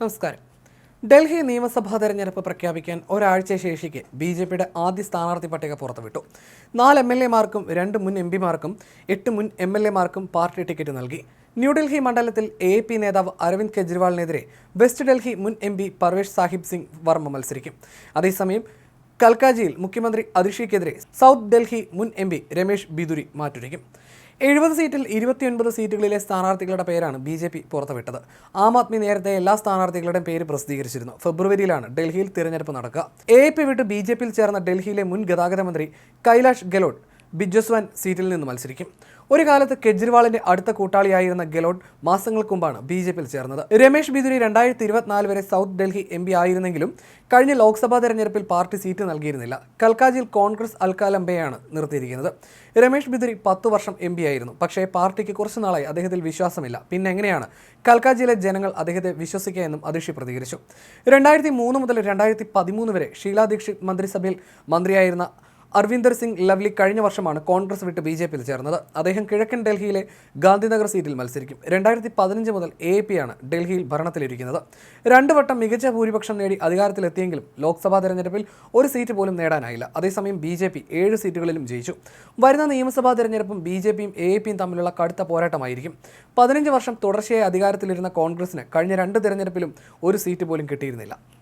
നമസ്കാരം. ഡൽഹി നിയമസഭാ തെരഞ്ഞെടുപ്പ് പ്രഖ്യാപിക്കാൻ ഒരാഴ്ച ശേഷിക്ക് ബി ജെ പിയുടെ ആദ്യ സ്ഥാനാർത്ഥി പട്ടിക പുറത്തുവിട്ടു. നാല് എം എൽ എമാർക്കും രണ്ട് മുൻ എം പിമാർക്കും എട്ട് മുൻ എം എൽ എമാർക്കും പാർട്ടി ടിക്കറ്റ് നൽകി. ന്യൂഡൽഹി മണ്ഡലത്തിൽ എ പി നേതാവ് അരവിന്ദ് കെജ്രിവാളിനെതിരെ വെസ്റ്റ് ഡൽഹി മുൻ എം പി പർവേഷ് സാഹിബ് സിംഗ് വർമ്മ മത്സരിക്കും. അതേസമയം കൽക്കാജിയിൽ മുഖ്യമന്ത്രി അതിഷിക്കെതിരെ സൗത്ത് ഡൽഹി മുൻ എം പി രമേശ് ബിദുരി മാറ്റുരയ്ക്കും. എഴുപത് സീറ്റിൽ ഇരുപത്തിയൊൻപത് സീറ്റുകളിലെ സ്ഥാനാർത്ഥികളുടെ പേരാണ് ബി ജെ പി പുറത്തുവിട്ടത്. ആം ആദ്മി നേരത്തെ എല്ലാ സ്ഥാനാർത്ഥികളുടെയും പേര് പ്രസിദ്ധീകരിച്ചിരുന്നു. ഫെബ്രുവരിയിലാണ് ഡൽഹിയിൽ തിരഞ്ഞെടുപ്പ് നടക്കുക. എ പി വിട്ട് ബി ജെ പിയിൽ ചേർന്ന ഡൽഹിയിലെ മുൻ ഗതാഗത മന്ത്രി കൈലാഷ് ഗെലോട്ട് ബിജസ്വാൻ സീറ്റിൽ നിന്ന് മത്സരിക്കും. ഒരു കാലത്ത് കെജ്രിവാളിന്റെ അടുത്ത കൂട്ടാളിയായിരുന്ന ഗെലോട്ട് മാസങ്ങൾക്ക് മുമ്പാണ് ബി ജെ പിയിൽ ചേർന്നത്. രമേശ് ബിദുരി രണ്ടായിരത്തി ഇരുപത്തിനാല് വരെ സൗത്ത് ഡൽഹി എം പി ആയിരുന്നെങ്കിലും കഴിഞ്ഞ ലോക്സഭാ തെരഞ്ഞെടുപ്പിൽ പാർട്ടി സീറ്റ് നൽകിയിരുന്നില്ല. കൽക്കാജിയിൽ കോൺഗ്രസ് അൽക്കാലംബയാണ് നിർത്തിയിരിക്കുന്നത്. രമേശ് ബിദുരി പത്ത് വർഷം എം പി ആയിരുന്നു. പക്ഷേ പാർട്ടിക്ക് കുറച്ചു നാളായി അദ്ദേഹത്തിൽ വിശ്വാസമില്ല. പിന്നെ എങ്ങനെയാണ് കൽക്കാജിയിലെ ജനങ്ങൾ അദ്ദേഹത്തെ വിശ്വസിക്കുക എന്നും അതിഷി പ്രതികരിച്ചു. രണ്ടായിരത്തി മൂന്ന് മുതൽ രണ്ടായിരത്തി പതിമൂന്ന് വരെ ഷീലാ ദീക്ഷിത് മന്ത്രിസഭയിൽ മന്ത്രിയായിരുന്ന അർവിന്ദർ സിംഗ് ലവ്ലി കഴിഞ്ഞ വർഷമാണ് കോൺഗ്രസ് വിട്ട് ബി ജെ പിയിൽ ചേർന്നത്. അദ്ദേഹം കിഴക്കൻ ഡൽഹിയിലെ ഗാന്ധിനഗർ സീറ്റിൽ മത്സരിക്കും. രണ്ടായിരത്തി പതിനഞ്ച് മുതൽ എ പി ആണ് ഡൽഹിയിൽ ഭരണത്തിലിരിക്കുന്നത്. രണ്ടു വട്ടം മികച്ച ഭൂരിപക്ഷം നേടി അധികാരത്തിലെത്തിയെങ്കിലും ലോക്സഭാ തെരഞ്ഞെടുപ്പിൽ ഒരു സീറ്റ് പോലും നേടാനായില്ല. അതേസമയം ബി ജെ പി ഏഴ് സീറ്റുകളിലും ജയിച്ചു. വരുന്ന നിയമസഭാ തെരഞ്ഞെടുപ്പും ബി ജെ പിയും എ പിയും തമ്മിലുള്ള കടുത്ത പോരാട്ടമായിരിക്കും. പതിനഞ്ച് വർഷം തുടർച്ചയായി അധികാരത്തിലിരുന്ന കോൺഗ്രസിന് കഴിഞ്ഞ രണ്ട് തെരഞ്ഞെടുപ്പിലും ഒരു സീറ്റ് പോലും കിട്ടിയിരുന്നില്ല.